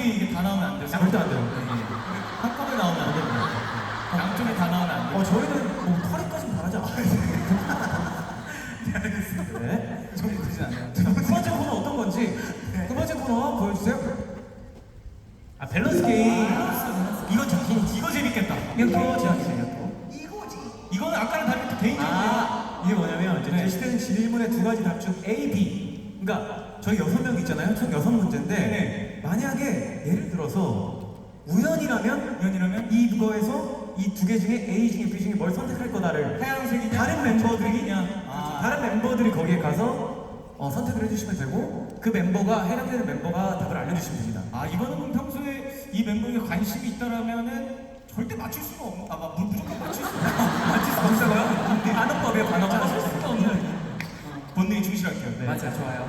양쪽이 이게 다 나오면 안 돼요. 절대 안 돼요. 한꺼번에 나오면 안 됩니다. 양쪽이 다 나오면 안 돼요. 어, 저희는 뭐 털이까지는 바라지 않아요. 네. 좀 그러지 않아요. 두 번째 코너 어떤 건지 두 번째 코너 보여주세요. 아 밸런스 게임. 이거 참 이거 재밌겠다. 이거 제안이세요. 이거지. 이거는 아까랑 다르게 또 개인적으로. 아 이게 뭐냐면 이제 네. 제시되는 질문의 두 가지 답 중 A, B. 그러니까 저희 여섯 명 있잖아요. 총 여섯 문제인데 네. 만약에 들어서 우연이라면 우연이라면 이거에서 이 두 개 중에 A 중에 B 중에 뭘 선택할 거다를 하얀색이냐? 다른 멤버들이 그냥 그렇죠. 아, 다른 멤버들이 거기에 가서 어, 선택을 해주시면 되고 그 멤버가 해당되는 멤버가 답을 알려주시면 됩니다. 아 이거는 그럼 평소에 이 멤버에 관심이 있다라면은 절대 맞출 수가 없는. 아 마- 무조건 맞출 수 맞출 수 없어요. 반어법이에요, 반어법. 맞출 수가 없는. 본능이 충실할게요. 네. 맞아 좋아요.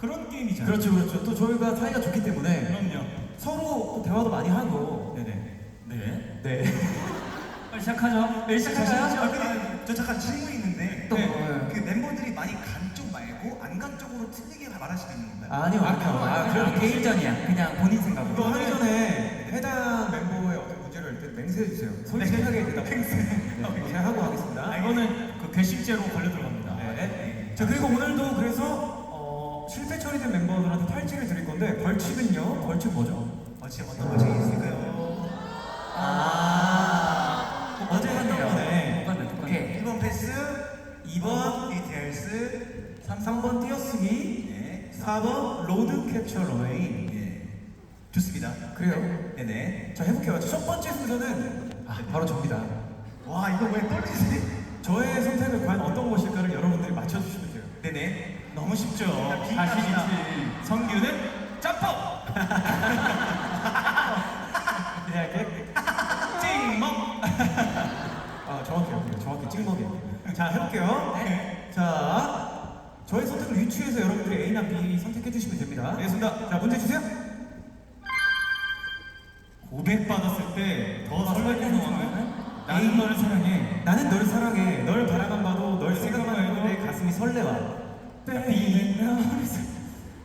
그런 게임이잖아요. 그렇죠, 그렇죠. 또 저희가 사이가 좋기 때문에 그럼요. 서로 또 대화도 많이 하고. 네네. 네. 네. 빨리 시작하죠. 네 아, 근데 저 잠깐 질문이 있는데 또 네. 뭐예요? 그 멤버들이 많이 간 쪽 말고 안 간 쪽으로 틀리게 말할 수도 있는 건가요? 아니요, 아니요. 아, 그럼 개인전이야. 그냥 본인 생각으로. 이거 하기 전에 해당 멤버의 어떤 문제를 일단 맹세해 주세요. 솔직하게 대답. 네, 제가 하고 하겠습니다. 아 이거는 그 괘씸죄로 걸려 들어갑니다. 네. 자 그리고 오늘도 그래서 어, 실패 처리된 멤버들한테 탈취를 드릴 건데 벌칙은요. 벌칙 뭐죠? 어찌 어떤 거지 있을까요? 아 어제 했던 거네. 오케이. 1번 패스, 2번 디테일스, 3, 3번 띄어쓰기, 네. 4번 로드 캡처 러닝. 예. 좋습니다. 그래요. 네네. 자 해볼게요. 첫 번째 순서는 아, 바로 접니다. 와 이거 왜 떨리지? 저의 선택은 과연 어떤 것일까를 여러분들이 맞춰주시면 돼요. 네네. 너무 쉽죠. 빈칸이다. 있지. 성규는 점프. 할게. 찡먹. 아 정확해요. 정확히 찍먹이에요. 자 해볼게요. 자 저의 선택을 유추해서 여러분들이 A나 B 선택해 주시면 됩니다. 알겠습니다. 자 문제 주세요. 고백 받았을 때 더 설레는 상황은 나는. 너를 사랑해. 나는 널 사랑해. 널 바라만 봐도 널 생각만 해도 내 가슴이 설레와. 자, B.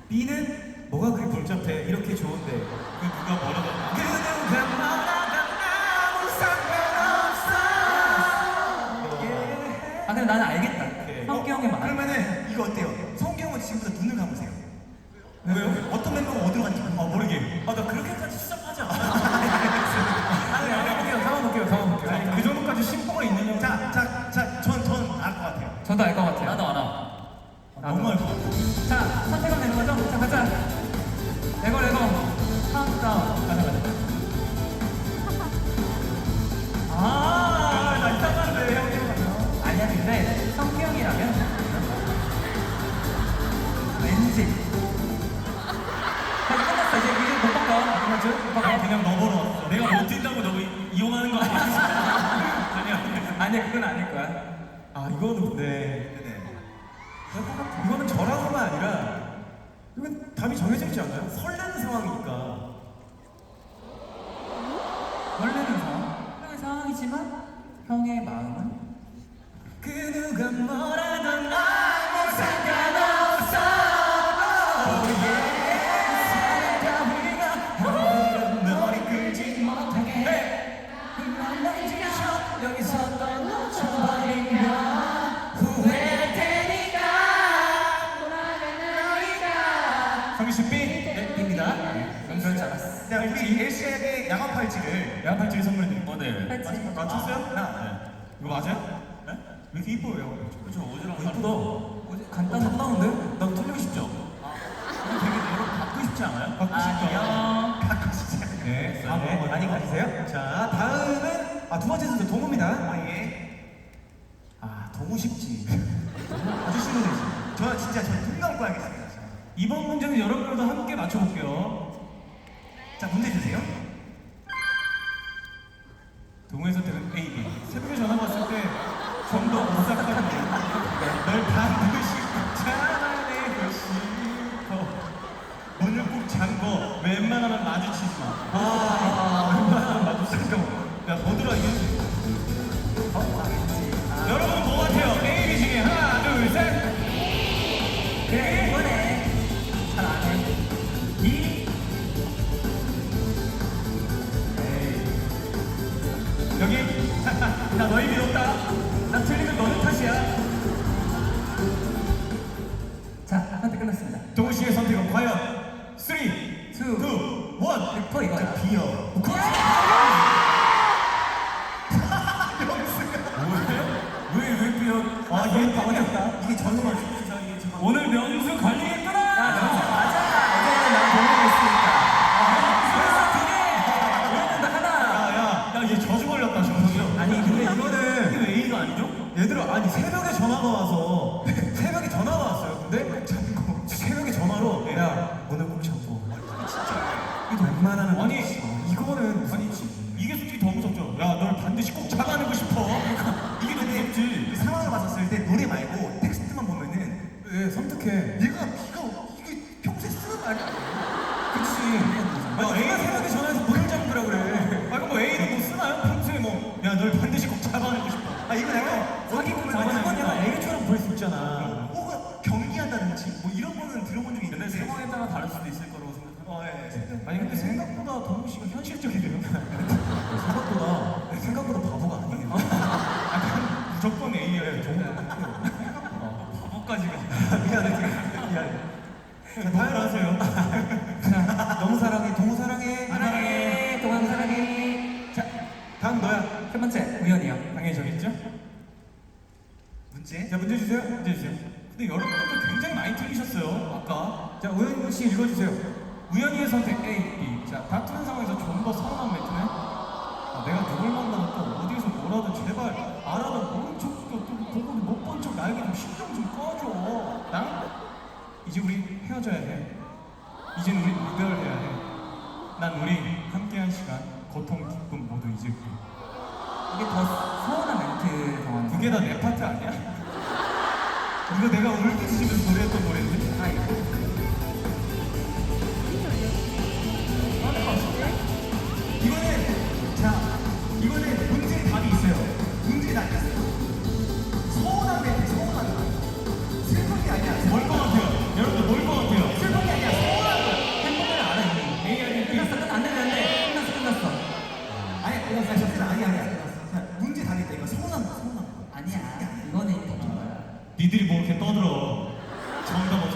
B는 뭐가 그리 복잡해. 이렇게 좋은데. 그 누가 뭐라고? 그 누가 뭐라도 아무 상관없어. 예. 아 근데 나는 알겠다. 성기 형의 말. 그러면은 이거 어때요? 성기 형은 지금부터 눈을 감으세요. 왜요? 어떤 멤버가 어디로 간지 아 모르게. 아, 나 그렇게 아, 이거는 근데. 네네. 이거는 저라고가 아니라, 이건 답이 정해져 있지 않나요? 설레는 상황이니까. 원래는 상황. 형의 상황이지만 형의 마음은 그 누가 뭐라던 아 야간 팔찌를 양팔찌를 선물해 드릴게요. 네. 팔찌. 맞췄어요? 하나. 이거 맞아요? 네? 왜 이렇게 이뻐요? 그렇죠. 어지러워. 이쁘다. 어제 간단한 나오는데? 난 틀리고 싶죠? 이거 되게 여러분 받고 싶지 않아요? 받고 안녕. 네, 다음 네, 번 많이 가주세요. 자, 다음은 아, 두 번째 순서 동우입니다. 아, 예. 아, 동우 쉽지. 아주 쉬운 애지. 저 진짜 저눈 감고 하겠습니다. 자. 이번 문제는 여러분들도 함께 맞춰볼게요. 자, 문제 주세요. 아니 근데 생각보다 동욱 씨가 현실적이네요. 생각보다 생각보다 바보가 아니에요. 아, 약간 무조건 A예요. 정말 어, 바보까지가 미안해 미안해. 자, 다들 하세요. 자, 너무 사랑해 동우 사랑해 사랑해 동안 사랑해. 자 다음 너야. 첫 번째 우연이야 당연히 정했죠? 문제. 자 문제 주세요. 문제 주세요. 근데 여러분도 굉장히 많이 틀리셨어요. 아까. 자 우연 씨 읽어주세요. 우연히의 선택 A, B. 자, 다투는 상황에서 좀 더 서운한 멘트는 아, 내가 누굴 만나면 또 어디에서 뭐라도 제발 알아도 모른 척도 보고 못본 척 나에게 좀 신경 좀 꺼줘. 나 이제 우리 헤어져야 해. 이젠 우리 이별해야 해. 난 우리 함께한 시간, 고통, 기쁨 모두 잊을게. 이게 더 서운한 멘트 더 그게 다 내 파트 아니야? 이거 내가 울기 집에서 노래했던 노래인데? 아, 이거. 니들이 뭐 이렇게 떠들어. 정답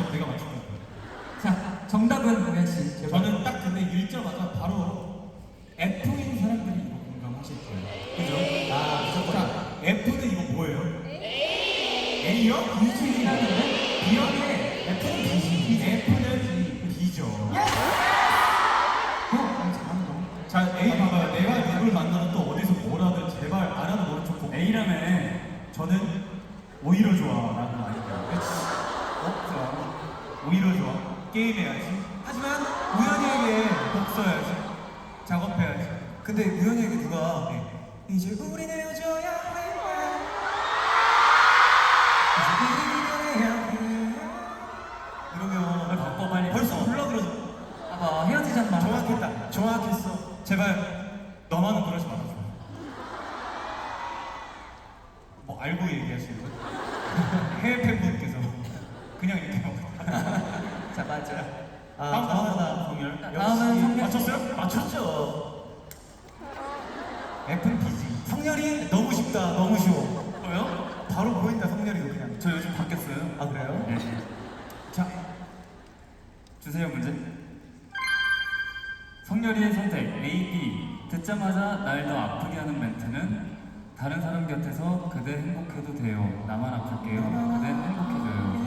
아프게 하는 멘트는 다른 사람 곁에서 그대 행복해도 돼요. 나만 아플게요. 아. 그대 행복해져요.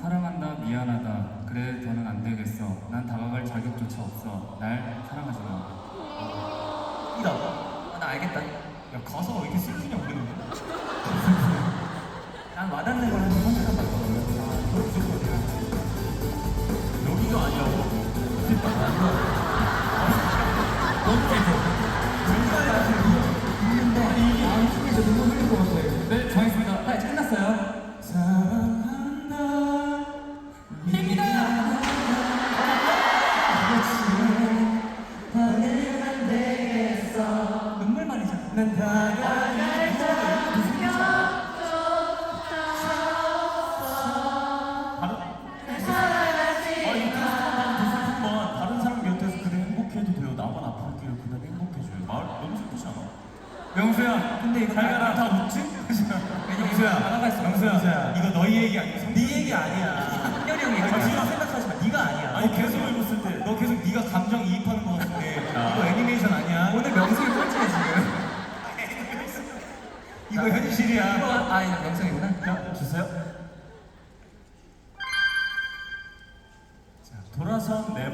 사랑한다, 미안하다. 그래, 더는 안 되겠어. 난 다가갈 자격조차 없어. 날 사랑하지 마. 이다. 아, 나 알겠다. 야, 가서 이게 슬프냐 우리는 난 와닿는 걸 한번 선택한 거 아, 여기가 아니라고. 너무 재밌어. 했어요. 사랑한다. 미안하다. 아버지, 반응안 되겠어. 눈물 많이 잡는다.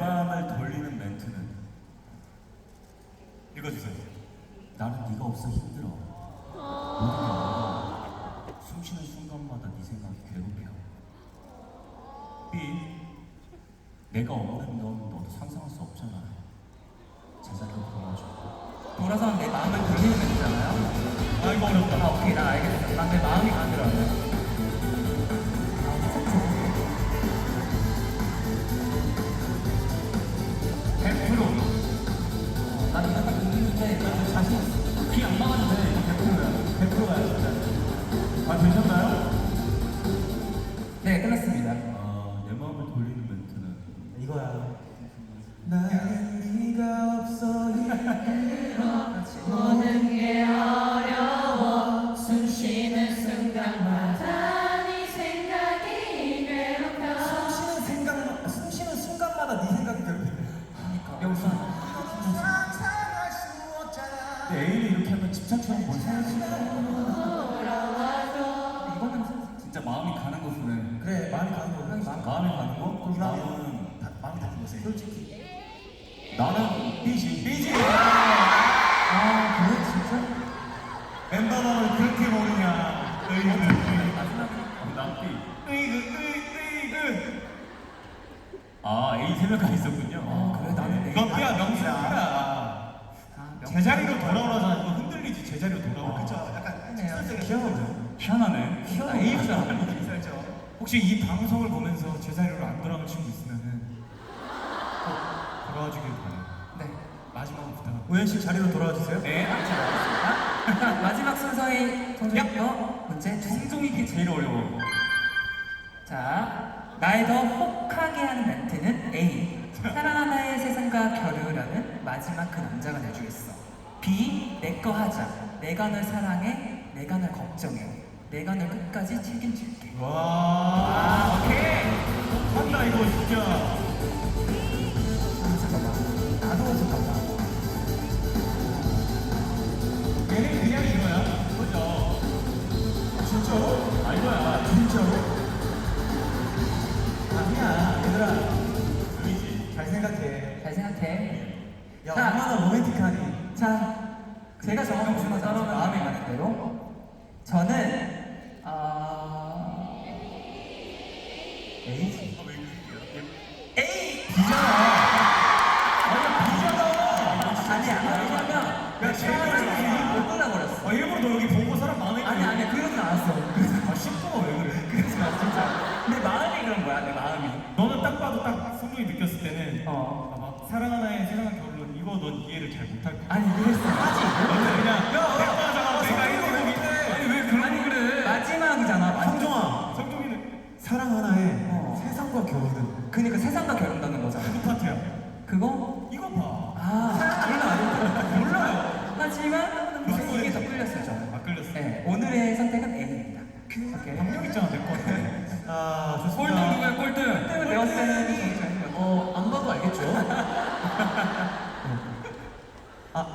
마음을 돌리는 멘트는 읽어주세요. 나는 네가 없어 힘들어. 모든 게 어려워. 숨 쉬는 순간마다 네 생각이 괴롭혀. B. 내가 없는 넌 너도 상상할 수 없잖아. 제자리로 돌아와줘. 돌아서 내 마음을 돌리는 멘트잖아요. 아 이거 어렵다. 아 오케이 나 알겠어. 난내 마음이 가더라고 의그 의그 아, A 세 명까지 있었군요. 아, 그래? 나는 A. 너 B야 명수야. 아 명수. 제자리로 돌아오라잖아. 이거 흔들리지 제자리로 돌아오. 그쵸? 약간 네요. 귀여워요. 희한하네. A인 줄 알았는데. 혹시 이 방송을 보면서 제자리로 안 돌아온 친구 있으면은 꼭 돌아와 주길 바래. 네. 마지막으로 부탁. 우현 씨 자리로 돌아와 주세요. 네. 마지막 순서의 성종이요 문제 주세요. 성종이기 제일 어려워. 자, 날더 혹하게 하는 멘트는 A. 사랑 하나의 세상과 겨루라는 마지막 그 남자가 내주겠어. B. 내 거 하자. 내가 널 사랑해. 내가 널 걱정해. 내가 널 끝까지 책임질게. 와. 오케이. 한다 이거 진짜. 생각해. 잘 생각해. 야, 자. 얼마나 로맨틱하니. 자, 제가 정하고 싶은 따로 마음에 가는 대로 저는 아 A지. A B잖아. 아니 B잖아. 아니야. 왜냐면 야, 제일 못 골라버렸어. 아 일부러 너 여기 보고 사람 마음에 아니 아니 그러진 않았어. 아 10분은 왜 그래? 그러진 않았어 진짜. 내 마음이 그런 거야 내 마음이. 너는 딱 봐도 딱 성종이 느꼈을 때는 어. 봐봐 사랑 하나의 세상은 결론 이거 넌 이해를 잘 못할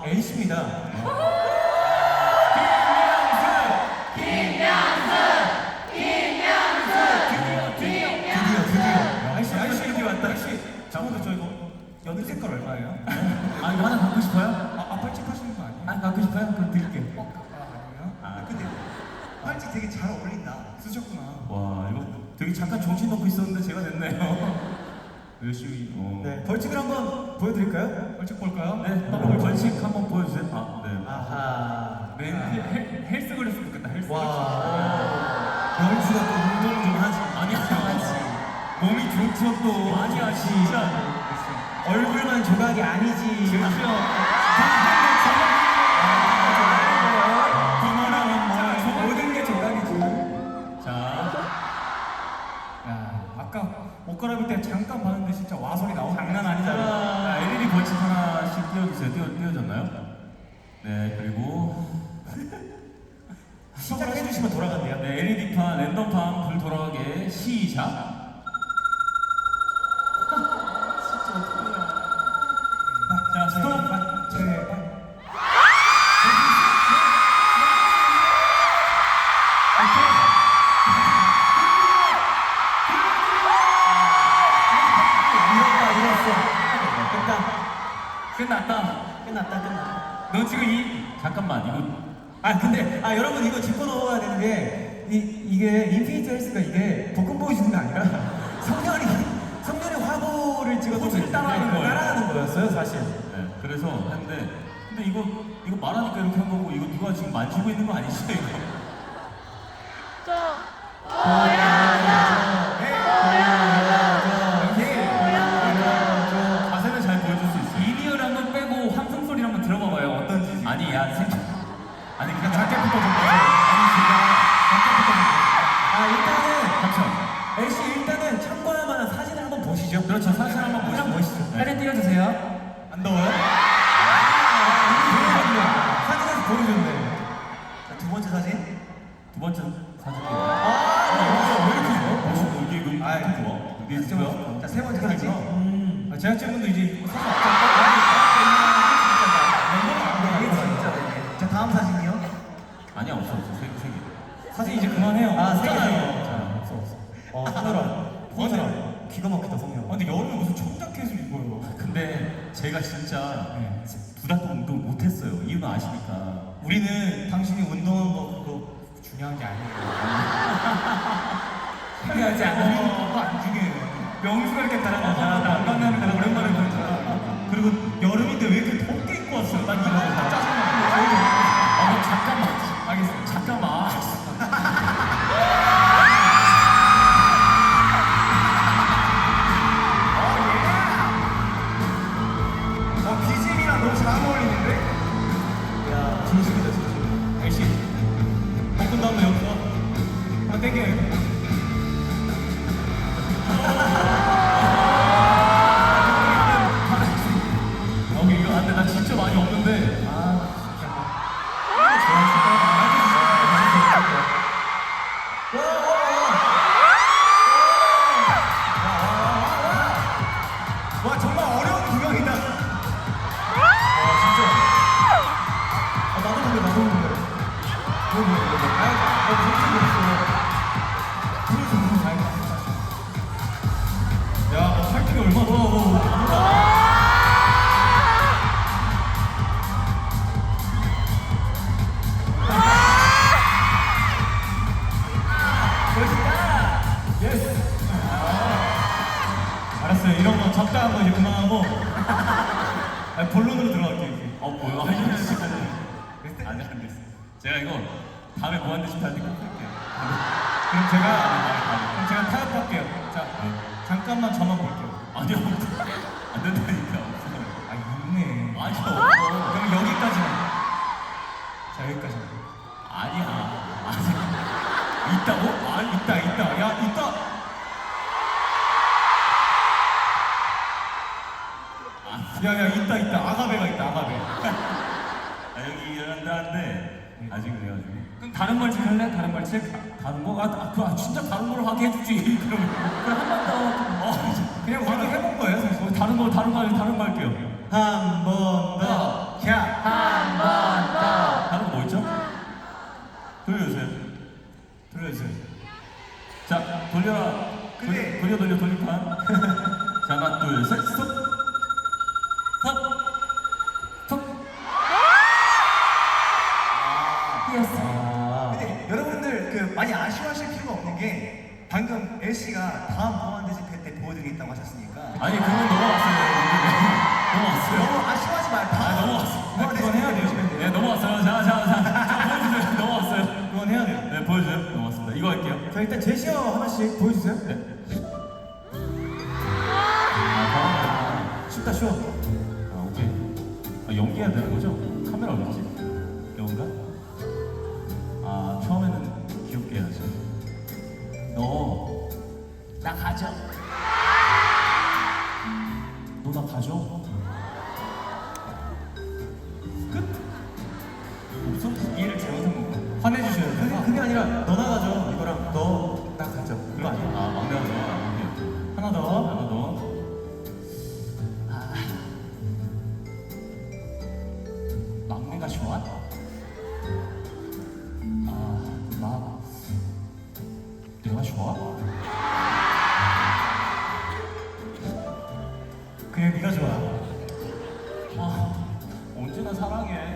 아, A씨입니다. 드디어, 드디어. 아이씨 아이씨 이렇게 왔다. 아이씨. 잠깐만 저 이거 연두 색깔 얼마예요? 아, 이거 하나 갖고 싶어요? 아, 아 팔찌 파시는 거 아니에요? 아, 갖고 싶어요? 그럼 드릴게요. 아 아니에요? 아 근데 팔찌 되게 잘 어울린다. 쓰셨구나. 와, 이거 되게 잠깐 정신 놓고 있었는데 제가 됐네요. 열심히, 어. 네, 벌칙을 한번 보여드릴까요? 벌칙 볼까요? 네, 한번 벌칙 한번 보여주세요. 아, 네. 아하. 왠지 헬- 헬스 그랬으면 좋겠다. 헬스. 와. 벌칙가 또 운동 좀 하지. 아니 하지. 몸이 좋죠 또. 아니야 진짜. 얼굴만 조각이 아니지. 그만하면 모든 게 조각이지. 자. 야 아까 옷 갈아입을 때 잠깐 봤는데 진짜 와 소리 나오고 장난 아니잖아. 자, LED 벌칙 하나씩 띄워주세요. 띄워, 띄워졌나요? 네, 그리고 시작해 주시면 돌아간대요. 네, LED판, 랜덤판 불 돌아가게 시작. 끝났다. 끝났다. 끝났다. 너 지금 이 잠깐만, 이거 아 근데 아 여러분 이거 짚고 넘어가야 되는 게 이, 이게 인피니트 헬스가 이게 볶음 보여주는 게 아니라 성렬이 성렬이 화보를 찍어서 호주를 따라하는 거예요. 따라하는 거였어요 사실 네, 그래서 했는데 근데 이거 이거 말하니까 이렇게 한 거고 이거 누가 지금 만지고 있는 거 아니죠 이거? 자세는 보시죠 그렇죠 사진 한번. 그냥 보시죠 사진 띄워주세요. 안 더워요? 사진에서 보여줬네 자, 두 번째 사진 두 번째 사진. 아 이거 왜 이렇게 좋아? 멋있고 이게 아, 이렇게 좋아. 이게 뭐야? 자 세 번째 사진 아, 제작진분도 이제 제가 진짜 두달 동안 운동 못했어요. 이유는 아시니까. 우리는 당신이 운동한 거 그거 중요한 게 아니에요. 중요하지 않아요. 그거 안 중요해요. 명수가 이렇게. 난감하면 내가 오랜만에 보니까. 그리고 여름인데 왜 이렇게 덥게 입고 왔어요? 난 이거 다짜 제가 이거 다음에 무한대식 할때 꼭 할게요. 그럼 제가 그럼 제가 타협할게요. 자, 잠깐만 저만 볼게요. 아니요. 안 된다니까. 아, 있네. 아니요. 아직 그래가지고. 그럼 다른 벌칙 할래? 다른 벌칙? 다른 거? 아, 아, 그, 아 진짜 다른 걸로 하게 해주지. 그럼 그럼 한번 더. 어, 그냥 우리도 해본 거예요, 사실. 어, 다른 거 다른 거 할게요. 다른 거 할게요. 한 번 더. 자, 다른 거 뭐 있죠? 돌려주세요. 들려주세요. 자 돌려라. 근데- 돌려 돌려. 자 하나 둘셋. 스톱. 엘씨가 다음 보안대집 때 보여드리겠다고 하셨으니까 아니 그건 넘어왔어요. 넘어왔어요. 너무 아쉬워하지 말고 아 넘어왔어. 그건 해야 돼요. 네 넘어왔어요. 자자자 자, 보여주세요. 넘어왔어요. 그건 해야 돼요. 네 보여주세요. 넘어왔습니다. 이거 할게요. 자, 일단 제시어 하나씩 보여주세요. 아, 쉽다, 쉬워. 아 오케이. 아, 연기해야 되는 거죠? 카메라 어딨지? 그냥 네가 좋아. 아 언제 나 사랑해?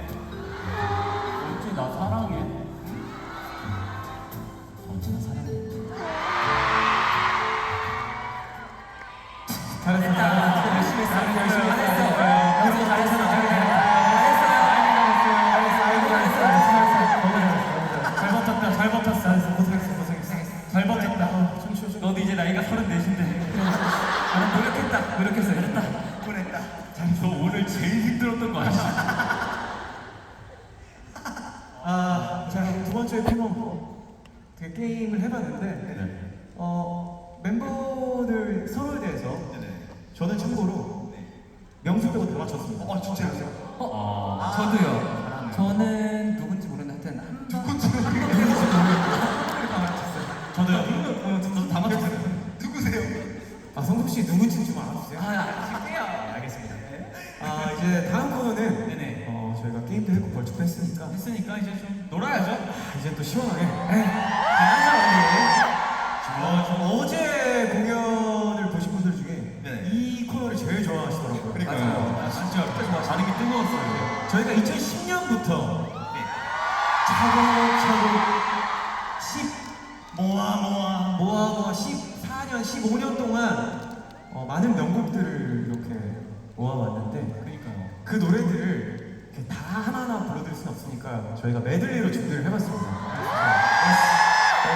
어 진짜요? 어, 저도요. 저는 누군지 모르는데 하여튼 한 번. 저도요. 저도 다 맞췄어요. 누구세요? 아, 성국 씨 누군지 좀 알아주세요. 아, 아실게요. 알겠습니다. 아, 이제 다음 코너는 네네. 어, 저희가 게임도 했고 벌칙도 했으니까 했으니까 이제 좀 놀아야죠. 아, 이제 또 시원하게 다양 저희가 2010년부터 차곡차곡 10 모아 모아. 모아 모아 14년, 15년 동안 어, 많은 명곡들을 이렇게 모아왔는데 그러니까요. 그 노래들을 이렇게 다 하나하나 불러드릴 수는 없으니까 저희가 메들리로 준비를 해봤습니다. 어,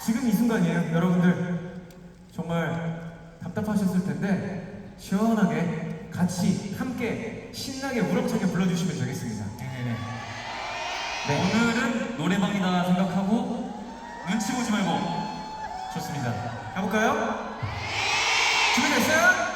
지금 이 순간이에요. 여러분들 정말 답답하셨을 텐데 시원하게 같이 함께 신나게 우럭차게 불러주시면 되겠습니다. 네네네. 네, 오늘은 노래방이다 생각하고 눈치 보지 말고 좋습니다. 가볼까요? 준비됐어요?